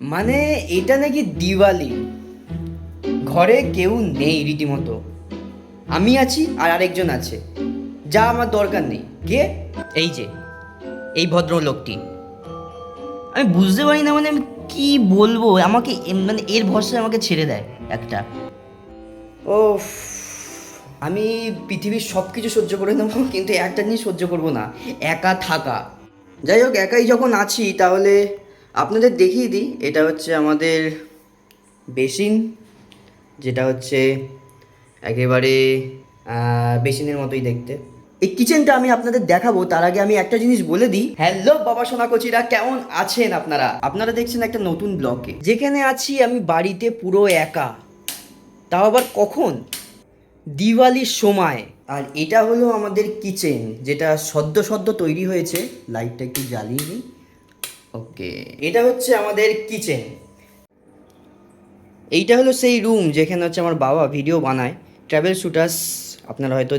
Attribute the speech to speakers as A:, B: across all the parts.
A: মানে এটা নাকি দিওয়ালি। ঘরে কেউ নেই রীতিমতো। আমি আছি আর আরেকজন আছে। যা আমার দরকার নেই। কে এই যে, এই ভদ্রলোকটি। আমি বুঝতে পারি না মানে আমি কি বলব? আমাকে মানে এর ভরসায় আমাকে ছেড়ে দেয় একটা। ও আমি পৃথিবীর সব কিছু সহ্য করে নেব, কিন্তু একটা জিনিস সহ্য করব না। একা থাকা। যাই হোক, একাই যখন আছি তাহলে আপনাদের দেখিয়ে দিই, এটা হচ্ছে আমাদের বেসিন, যেটা হচ্ছে একেবারে বেসিনের মতোই দেখতে। এই কিচেনটা আমি আপনাদের দেখাবো, তার আগে আমি একটা জিনিস বলে দিই। হ্যালো, বাবা সোনা কচিরা কেমন আছেন আপনারা? আপনারা দেখছেন একটা নতুন ব্লকে যেখানে আছি আমি বাড়িতে পুরো একা। তাও আবার কখন? দিওয়ালির সময়। আর এটা হলো আমাদের কিচেন, যেটা সদ্য সদ্য তৈরি হয়েছে। লাইটটা একটু জ্বালিয়ে নিই। ওকে। এটা হচ্ছে আমাদের কিচেন। এইটা হলো সেই রুম যেখানে হচ্ছে আমার বাবা ভিডিও বানায় ট্রাভেল শুটার্স আপনারা হয়তো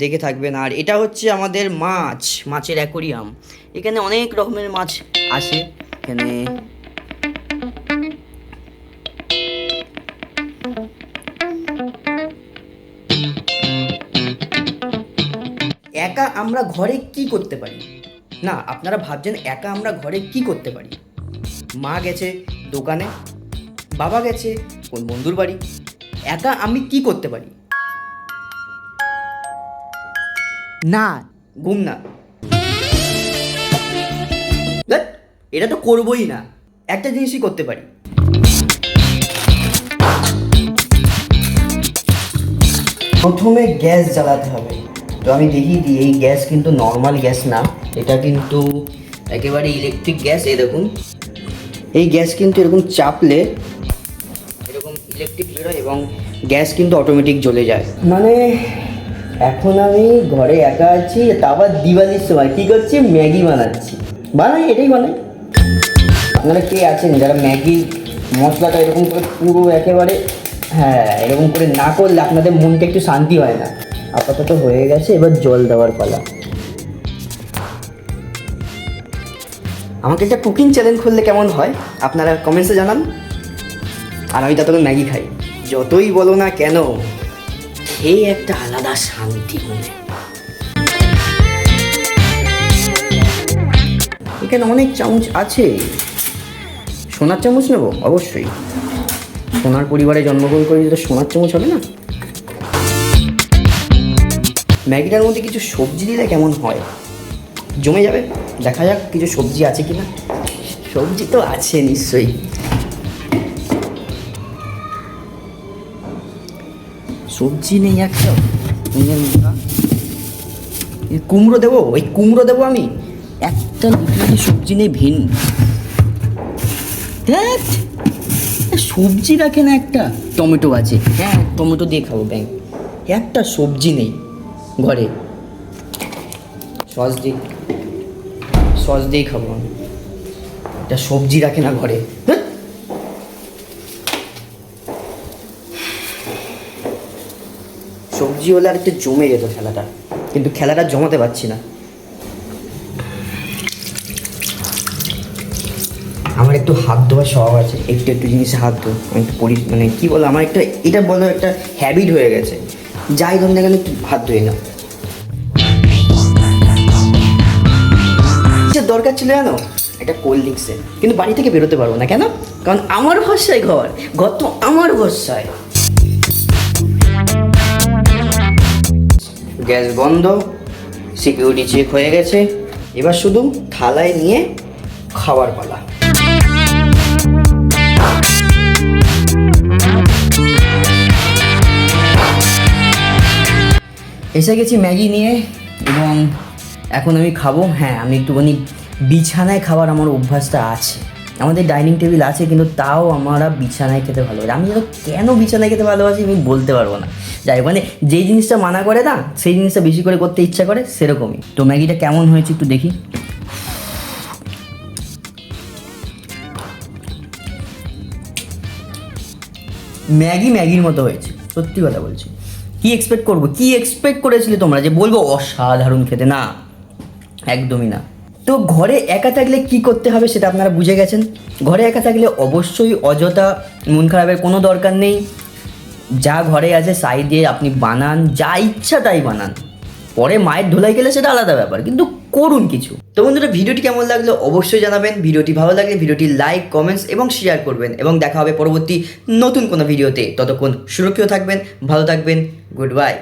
A: দেখে থাকবেন। আর এটা হচ্ছে আমাদের মাছ মাছের অ্যাকোরিয়াম এখানে অনেক রকমের মাছ আসে। এখানে একা আমরা ঘরে কি করতে পারি? না আপনারা ভাবছেন একা আমরা ঘরে কি করতে পারি? মা গেছে দোকানে বাবা গেছে কোন বন্ধুর বাড়ি একা আমি কি করতে পারি? না। ঘুম না। এটা তো করবোই না একটা জিনিসই করতে পারি। প্রথমে গ্যাস জ্বালাতে হবে। তো আমি দেখিয়ে দিই এই গ্যাস কিন্তু নর্মাল গ্যাস না। এটা কিন্তু একেবারে ইলেকট্রিক গ্যাস এই দেখুন। এই গ্যাস কিন্তু এরকম চাপলে এরকম ইলেকট্রিক বেরোয় এবং গ্যাস কিন্তু অটোমেটিক জ্বলে যায়। মানে এখন আমি ঘরে একা আছি, তা আবার দিওয়ালির সময়। কী করছি? ম্যাগি বানাচ্ছি। বানাই, এটাই বানাই। আপনারা কে আছেন? যারা ম্যাগি মশলাটা এরকম করে পুরো একেবারে হ্যাঁ এরকম করে না করলে আপনাদের মনটা একটু শান্তি হয় না। আপাতত হয়ে গেছে, এবার জল দেওয়ার পালা। আমাকে একটা কুকিং চ্যালেঞ্জ খুললে কেমন হয়? আপনারা কমেন্টসে জানান। আর আমি ততক্ষণ ম্যাগি খাই। যতই বলো না কেন, খেয়ে একটা আলাদা শান্তি মনে। এখানে অনেক চামচ আছে। সোনার চামচ নেব? অবশ্যই। সোনার পরিবারে জন্মগ্রহণ করে তো সোনার চামচ হবে না? ম্যাগিটার মধ্যে কিছু সবজি দিলে কেমন হয়? জমে যাবে। দেখা যাক কিছু সবজি আছে কি না সবজি তো আছে নিশ্চয়ই। সবজি নেই একটা কুমড়ো দেবো? ওই কুমড়ো দেবো আমি। একটা লুটিয়ে সবজি নেই ভিন। সবজি রাখে না একটা। টমেটো আছে। হ্যাঁ টমেটো দিয়ে খাব, ব্যাং। একটা সবজি নেই ঘরে। সস দিয়ে। সস দিয়েই খাব আমি। একটা সবজি রাখে না ঘরে। সবজি হলে আর একটু জমে যেত খেলাটা। কিন্তু খেলাটা জমাতে পারছি না। আমার একটু হাত ধোয়ার স্বভাব আছে। একটু একটু জিনিসে হাত ধো আমি একটু পরি মানে কী বলো আমার একটা এটা বলো একটা হ্যাবিট হয়ে গেছে। যাই ধর না কেন একটু হাত ধুয়ে নাও। দরকার ছিল জানো? একটা কোল্ড ড্রিঙ্কসের কিন্তু বাড়ি থেকে বেরোতে পারব না, কেন? কারণ আমার ভরসায় ঘর ঘর তো আমার ভরসায়। গ্যাস বন্ধ সিকিউরিটি চেক হয়ে গেছে। এবার শুধু থালায় নিয়ে খাবার পালা। এসে গেছি ম্যাগি নিয়ে, এবং এখন আমি খাব। হ্যাঁ আমি একটুখানি বিছানায় খাবার আমার অভ্যাসটা আছে। আমাদের ডাইনিং টেবিল আছে, কিন্তু তাও আমরা বিছানায় খেতে ভালোবাসি। আমি যেন কেন বিছানায় খেতে ভালোবাসি আমি বলতে পারব না। যাই মানে যেই জিনিসটা মানা করে না, সেই জিনিসটা বেশি করে করতে ইচ্ছা করে, সেরকমই। তো ম্যাগিটা কেমন হয়েছে একটু দেখি। ম্যাগি ম্যাগির মতো হয়েছে, সত্যি কথা বলছি। কি এক্সপেক্ট করব? কি এক্সপেক্ট করেছিলে তোমরা যে বলব অসাধারণ খেতে? না, একদমই না। তো ঘরে একা থাকলে কি করতে হবে সেটা আপনারা বুঝে গেছেন। ঘরে একা থাকলে অবশ্যই অযথা মন খারাপের কোনো দরকার নেই। যা ঘরে আছে সাই দিয়ে আপনি বানান, যা ইচ্ছা তাই বানান। পরে মায়ের ধুলাই গেলে সেটা আলাদা ব্যাপার, কিন্তু করুন কিছু। তো বন্ধুরা, ভিডিওটি কেমন লাগল অবশ্যই জানাবেন। ভিডিওটি ভালো লাগলে ভিডিওটি লাইক, কমেন্টস এবং শেয়ার করবেন এবং দেখা হবে পরবর্তী নতুন কোনো ভিডিওতে। ততক্ষণ সুরক্ষিত থাকবেন, ভালো থাকবেন, গুড বাই।